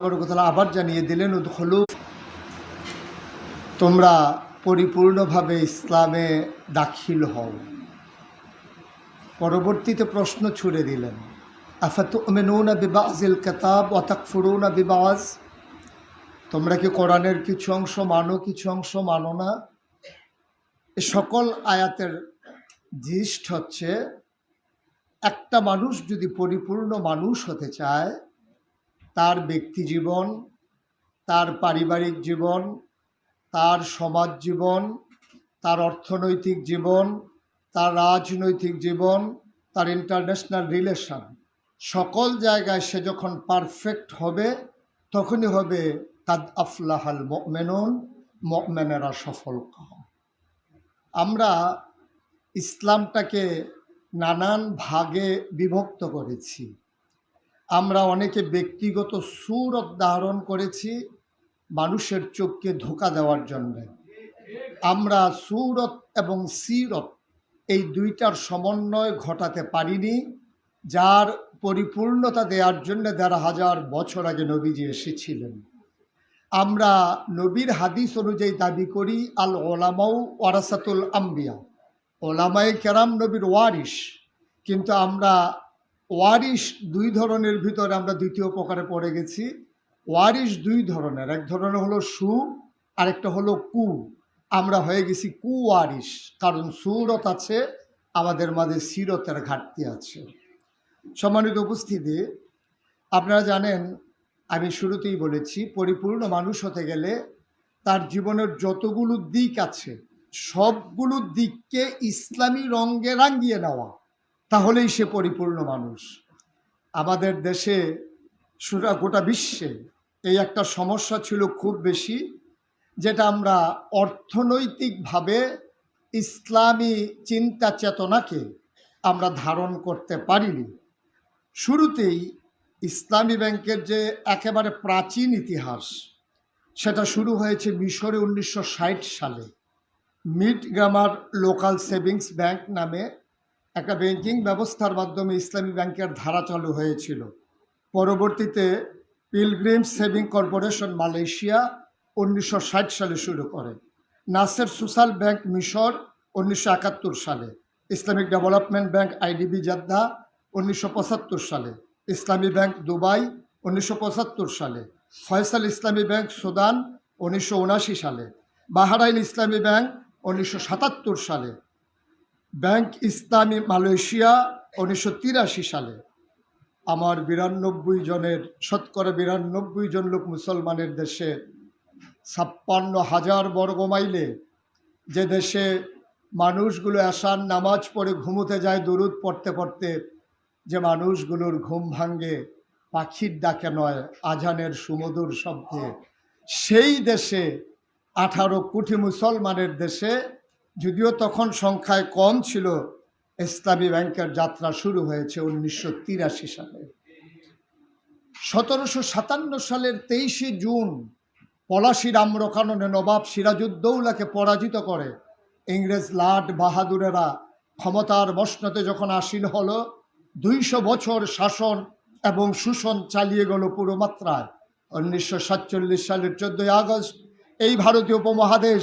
কথা আবার জানিয়ে দিলেন, উদ্খলু। তোমরা পরিপূর্ণভাবে ইসলামে দাখিল হও। পরবর্তীতে প্রশ্ন ছুড়ে দিলেন আফাতু মেনুনা বিবাজিল কেতাব অতাক ফুরুনা বিবাজ? তোমরা কি কোরআনের কিছু অংশ মানো, কিছু অংশ মানো না? এ সকল আয়াতের জিষ্ট হচ্ছে, একটা মানুষ যদি পরিপূর্ণ মানুষ হতে চায় তার ব্যক্তি জীবন, তার পারিবারিক জীবন, তার সমাজ জীবন, তার অর্থনৈতিক জীবন, তার রাজনৈতিক জীবন, তার ইন্টারন্যাশনাল রিলেশন সকল জায়গায় সে যখন পারফেক্ট হবে, তখনই হবে কাদ আফলাহাল মেনুন মেনেরা সফল আমরা ইসলামটাকে নানান ভাগে বিভক্ত করেছি। আমরা অনেকে ব্যক্তিগত সুরত ধারণ করেছি মানুষের চোখকে ধোকা দেওয়ার জন্য। আমরা সুরত এবং সিরত এই দুইটার সমন্বয় ঘটাতে পারিনি, যার পরিপূর্ণতা দেওয়ার জন্য দেড় হাজার বছর আগে নবীজি এসেছিলেন। আমরা নবীর হাদিস অনুযায়ী দাবি করি, আল ওলামাউ ওয়ারাসাতুল আম্বিয়া। ওলামাই কেরাম নবীর ওয়ারিস কিন্তু আমরা ওয়ারিস দুই ধরনের ভিতরে আমরা দ্বিতীয় প্রকারে পড়ে গেছি। ওয়ারিস দুই ধরনের, এক ধরনের হলো সু, আরেকটা হলো কু। আমরা হয়ে গেছি কু ওয়ারিস কারণ সুরত আছে, আমাদের মাঝে সিরতের ঘাটতি আছে। সম্মানিত উপস্থিতি, আপনারা জানেন, আমি শুরুতেই বলেছি, পরিপূর্ণ মানুষ হতে গেলে তার জীবনের যতগুলো দিক আছে, সবগুলো দিককে ইসলামী রঙ্গে রাঙ্গিয়ে নেওয়া। তাহলেই সে পরিপূর্ণ মানুষ। আমাদের দেশে সুরা গোটা বিশ্বে এই একটা সমস্যা ছিল খুব বেশি, যেটা আমরা অর্থনৈতিকভাবে ইসলামী চিন্তা চেতনাকে আমরা ধারণ করতে পারিনি। শুরুতেই ইসলামী ব্যাংকের যে একেবারে প্রাচীন ইতিহাস, সেটা শুরু হয়েছে মিশরে উনিশশো ষাট সালে। Mit Ghamr local savings bank নামে একটা ব্যাংকিং ব্যবস্থার মাধ্যমে ইসলামী ব্যাংকের ধারা চালু হয়েছিল। পরবর্তীতে পিলগ্রিম সেভিং কর্পোরেশন মালয়েশিয়া উনিশশো ষাট সালে শুরু করে। নাসের সোশ্যাল ব্যাংক মিশর উনিশশো একাত্তর সালে। Islamic development bank IDB Jeddah উনিশশো সালে। ইসলামী ব্যাংক দুবাই উনিশশো পঁচাত্তর সালে। ফয়সাল ইসলামী ব্যাংক সুদান উনিশশো সালে। বাহারাইন ইসলামী ব্যাংক উনিশশো সাতাত্তর সালে। ব্যাংক ইসলামী মালয়েশিয়া উনিশশো তিরাশি সালে আমার বিরানব্বই জনের, শতকরা বিরানব্বই জন লোক মুসলমানের দেশে ছাপ্পান্ন হাজার বর্গ মাইলে যে দেশে মানুষগুলো আসান নামাজ পড়ে ঘুমোতে যায়, দরুদ পড়তে পড়তে যে মানুষগুলোর ঘুম ভাঙ্গে পাখির ডাকে নয়, আজানের সুমধুর শব্দে। সেই দেশে আঠারো কোটি মুসলমানের দেশে যদিও তখন সংখ্যায় কম ছিল, ইসলামী ব্যাংকের যাত্রা শুরু হয়েছে উনিশশো তিরাশি সালে। সতেরোশো সাতান্ন সালের তেইশে জুন পলাশির আম্রকাননে নবাব সিরাজউদ্দৌলাকে পরাজিত করে ইংরেজ লাট বাহাদুরেরা ক্ষমতার মসনতে যখন আসীন হল, দুইশো বছর শাসন এবং শোষণ চালিয়ে গেল পুরো মাত্রায়। উনিশশো সাতচল্লিশ সালের চোদ্দই আগস্ট এই ভারতীয় উপমহাদেশ